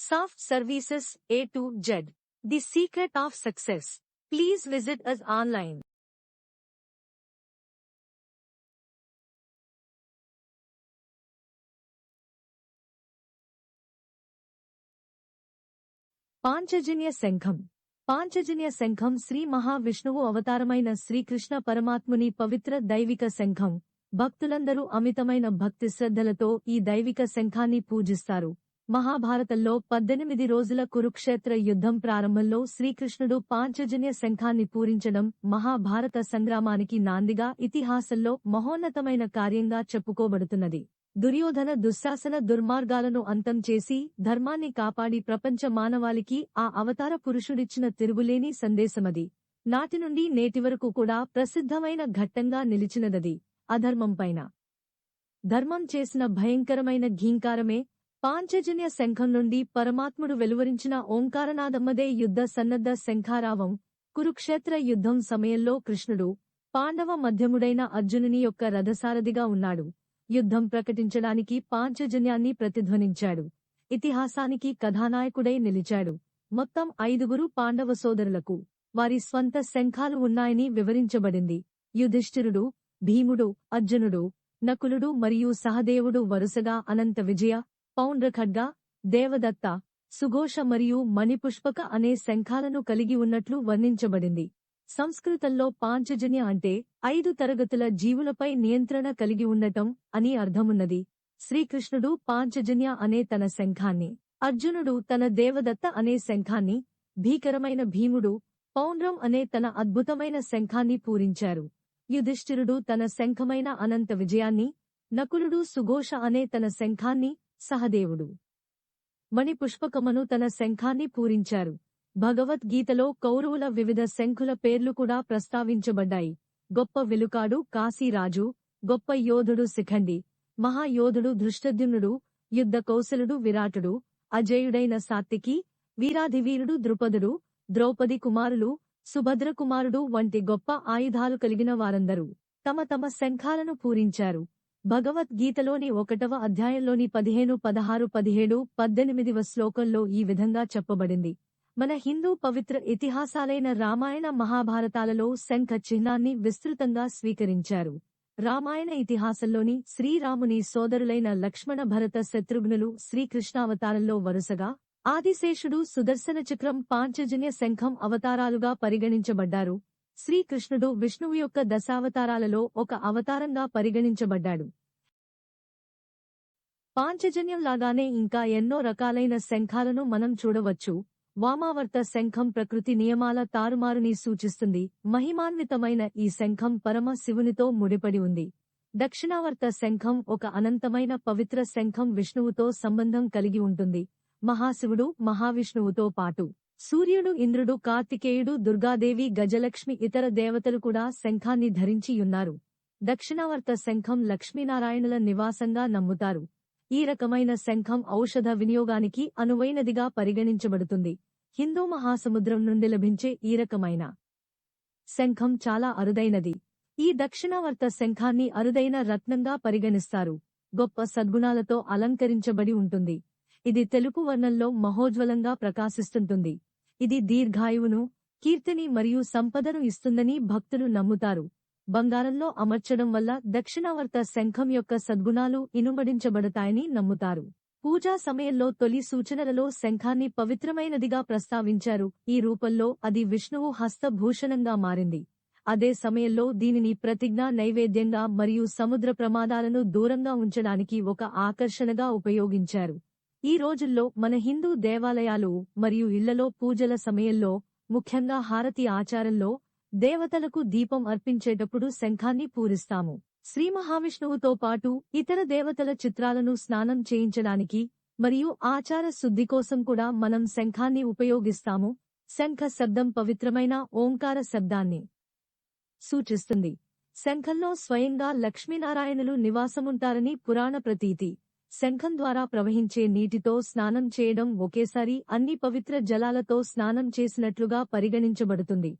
Soft Services A to Z. The secret of success. Please visit us online. Panchajanya శంఖం పాంచజన్య శంఖం శ్రీ మహావిష్ణువు అవతారమైన శ్రీకృష్ణ పరమాత్ముని పవిత్ర దైవిక శంఖం భక్తులందరూ అమితమైన భక్తి శ్రద్ధలతో ఈ దైవిక శంఖాన్ని పూజిస్తారు మహాభారతంలో పద్దెనిమిది రోజుల కురుక్షేత్ర యుద్ధం ప్రారంభంలో శ్రీకృష్ణుడు పాంచజన్య శంఖాన్ని పూరించడం మహాభారత సంగ్రామానికి నాందిగా ఇతిహాసంలో మహోన్నతమైన కార్యంగా చెప్పుకోబడుతున్నది. దుర్యోధన దుశ్శాసన దుర్మార్గాలను అంతం చేసి ధర్మాన్ని కాపాడి ప్రపంచ మానవాళికి ఆ అవతార పురుషుడిచ్చిన తిరుగులేని సందేశమది. నాటి నుండి నేటి వరకు కూడా ప్రసిద్ధమైన ఘట్టంగా నిలిచినదది అధర్మంపైన ధర్మం చేసిన భయంకరమైన ఘీంకారమే పాంచజన్య శంఖం నుండి పరమాత్ముడు వెలువరించిన ఓంకారనాదమ్మదే యుద్ధ సన్నద్ధ శంఖారావం. కురుక్షేత్ర యుద్ధం సమయంలో కృష్ణుడు పాండవ మధ్యముడైన అర్జునుని యొక్క రథసారథిగా ఉన్నాడు. యుద్ధం ప్రకటించడానికి పాంచజన్యాన్ని ప్రతిధ్వనించాడు. ఇతిహాసానికి కథానాయకుడై నిలిచాడు. మొత్తం ఐదుగురు పాండవ సోదరులకు వారి స్వంత శంఖాలు ఉన్నాయని వివరించబడింది. యుధిష్ఠిరుడు భీముడు అర్జునుడు నకులుడు మరియు సహదేవుడు వరుసగా అనంత విజయ పౌండ్రఖడ్గ దేవదత్త సుఘోష మరియు మణిపుష్పక అనే శంఖాలను కలిగి ఉన్నట్లు వర్ణించబడింది. సంస్కృతంలో పాంచజన్య అంటే ఐదు తరగతుల జీవులపై నియంత్రణ కలిగి ఉండటం అని అర్థమున్నది. శ్రీకృష్ణుడు పాంచజన్య అనే తన శంఖాన్ని అర్జునుడు తన దేవదత్త అనే శంఖాన్ని భీకరమైన భీముడు పౌండ్రం అనే తన అద్భుతమైన శంఖాన్ని పూరించారు. యుధిష్ఠిరుడు తన శంఖమైన అనంత విజయాన్ని నకులుడు సుఘోష అనే తన శంఖాన్ని సహదేవుడు. మణిపుష్పకమను తన శంఖాన్ని పూరించారు. భగవద్గీతలో కౌరవుల వివిధ శంఖుల పేర్లు కూడా ప్రస్తావించబడ్డాయి. గొప్ప వెలుకాడు కాశీరాజు గొప్ప యోధుడు శిఖండి మహాయోధుడు ధృష్టద్యునుడు యుద్ధ కౌశలుడు విరాటుడు అజయుడైన సాత్తికి వీరాధివీరుడు ద్రుపదుడు ద్రౌపది కుమారులు సుభద్రకుమారుడు వంటి గొప్ప ఆయుధాలు కలిగిన వారందరూ తమ తమ శంఖాలను పూరించారు. భగవద్గీతలోని ఒకటవ అధ్యాయంలోని పదిహేను పదహారు పదిహేడు పద్దెనిమిదివ శ్లోకంలో ఈ విధంగా చెప్పబడింది. మన హిందూ పవిత్ర ఇతిహాసాలైన రామాయణ మహాభారతాలలో శంఖ చిహ్నాన్ని విస్తృతంగా స్వీకరించారు. రామాయణ ఇతిహాసంలోని శ్రీరాముని సోదరులైన లక్ష్మణ భరత శత్రుఘ్నులు శ్రీకృష్ణావతారంలో వరుసగా ఆదిశేషుడు సుదర్శన చక్రం పాంచజన్య శంఖం అవతారాలుగా పరిగణించబడ్డారు. శ్రీకృష్ణుడు విష్ణువు యొక్క దశావతారాలలో ఒక అవతారంగా పరిగణించబడ్డాడు. పాంచజన్యంలాగానే ఇంకా ఎన్నో రకాలైన శంఖాలను మనం చూడవచ్చు. వామావర్త శంఖం ప్రకృతి నియమాల తారుమారుని సూచిస్తుంది. మహిమాన్వితమైన ఈ శంఖం పరమ శివునితో ముడిపడి ఉంది. దక్షిణావర్త శంఖం ఒక అనంతమైన పవిత్ర శంఖం విష్ణువుతో సంబంధం కలిగి ఉంటుంది. మహాశివుడు మహావిష్ణువుతో పాటు. సూర్యుడు ఇంద్రుడు కార్తికేయుడు దుర్గాదేవి గజలక్ష్మి ఇతర దేవతలు కూడా శంఖాన్ని ధరించియున్నారు. దక్షిణావర్త శంఖం లక్ష్మీనారాయణుల నివాసంగా నమ్ముతారు. ఈ రకమైన శంఖం ఔషధ వినియోగానికి అనువైనదిగా పరిగణించబడుతుంది. హిందూ మహాసముద్రం నుండి లభించే ఈ రకమైన శంఖం చాలా అరుదైనది. ఈ దక్షిణావర్త శంఖాన్ని అరుదైన రత్నంగా పరిగణిస్తారు. గొప్ప సద్గుణాలతో అలంకరించబడి ఉంటుంది. ఇది తెలుపు వర్ణంలో మహోజ్వలంగా ప్రకాశిస్తుంటుంది. ఇది దీర్ఘాయువును కీర్తిని మరియు సంపదను ఇస్తుందని భక్తులు నమ్ముతారు. బంగారంలో అమర్చడం వల్ల దక్షిణావర్త శంఖం యొక్క సద్గుణాలు ఇనుమడించబడతాయని నమ్ముతారు. పూజా సమయంలో తొలి సూచనలలో శంఖాన్ని పవిత్రమైనదిగా ప్రస్తావించారు. ఈ రూపంలో అది విష్ణువు హస్తభూషణంగా మారింది. అదే సమయంలో దీనిని ప్రతిజ్ఞా నైవేద్యంగా మరియు సముద్ర ప్రమాదాలను దూరంగా ఉంచడానికి ఒక ఆకర్షణగా ఉపయోగించారు. ఈ రోజుల్లో మన హిందూ దేవాలయాలు మరియు ఇళ్ళలో పూజల సమయంలో ముఖ్యంగా హారతి ఆచారంలో దేవతలకు దీపం అర్పించేటప్పుడు శంఖాన్ని పూరిస్తాము. శ్రీ మహావిష్ణువుతో పాటు ఇతర దేవతల చిత్రాలను స్నానం చేయించడానికి మరియు ఆచార శుద్ధి కోసం కూడా మనం శంఖాన్ని ఉపయోగిస్తాము. శంఖ శబ్దం పవిత్రమైన ఓంకార శబ్దాన్ని సూచిస్తుంది. శంఖంలో స్వయంగా లక్ష్మీనారాయణులు నివాసముంటారని పురాణ ప్రతీతి. శంఖం ద్వారా ప్రవహించే నీటితో స్నానం చేయడం ఒకేసారి అన్ని పవిత్ర జలాలతో స్నానం చేసినట్లుగా పరిగణించబడుతుంది.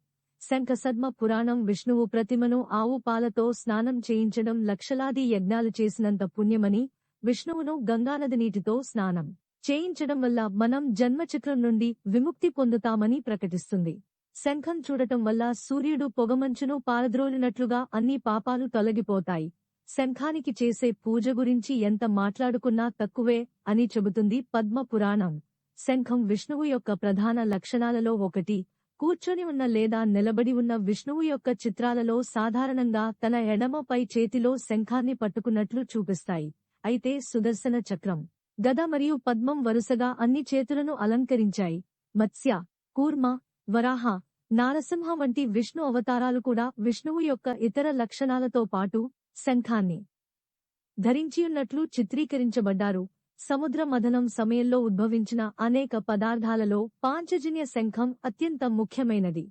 శంఖసద్మ పురాణం విష్ణువు ప్రతిమను ఆవు పాలతో స్నానం చేయించడం లక్షలాది యజ్ఞాలు చేసినంత పుణ్యమని విష్ణువును గంగానది నీటితో స్నానం చేయించడం వల్ల మనం జన్మచక్రం నుండి విముక్తి పొందుతామని ప్రకటిస్తుంది. శంఖం చూడటం వల్ల సూర్యుడు పొగమంచును పారద్రోలినట్లుగా అన్ని పాపాలు తొలగిపోతాయి. శంఖానికి చేసే పూజ గురించి ఎంత మాట్లాడుకున్నా తక్కువే అని చెబుతుంది పద్మ పురాణం శంఖం విష్ణువు యొక్క ప్రధాన లక్షణాలలో ఒకటి. కూర్చొని ఉన్న లేదా నిలబడి ఉన్న విష్ణువు యొక్క చిత్రాలలో సాధారణంగా తన ఎడమపై చేతిలో శంఖాన్ని పట్టుకున్నట్లు చూపిస్తాయి. అయితే సుదర్శన చక్రం. గద మరియు పద్మం వరుసగా అన్ని చేతులను అలంకరించాయి. మత్స్య కూర్మ వరాహ నారసింహ వంటి విష్ణు అవతారాలు కూడా విష్ణువు యొక్క ఇతర లక్షణాలతో పాటు శంఖాన్ని ధరించియున్నట్లు చిత్రీకరించబడ్డారు. సముద్ర మథనం సమయంలో ఉద్భవించిన అనేక పదార్థాలలో పాంచజన్య శంఖం అత్యంత ముఖ్యమైనది.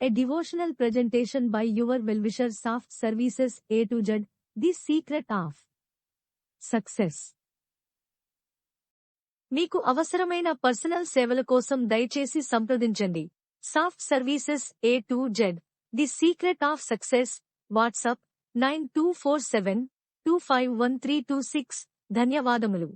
A devotional presentation by your wellwisher soft services A to Z the secret of success మీకు అవసరమైన పర్సనల్ సేవల కోసం దయచేసి సంప్రదించండి. Soft services A to Z the secret of success WhatsApp nine two four seven two five one three two six ధన్యవాదములు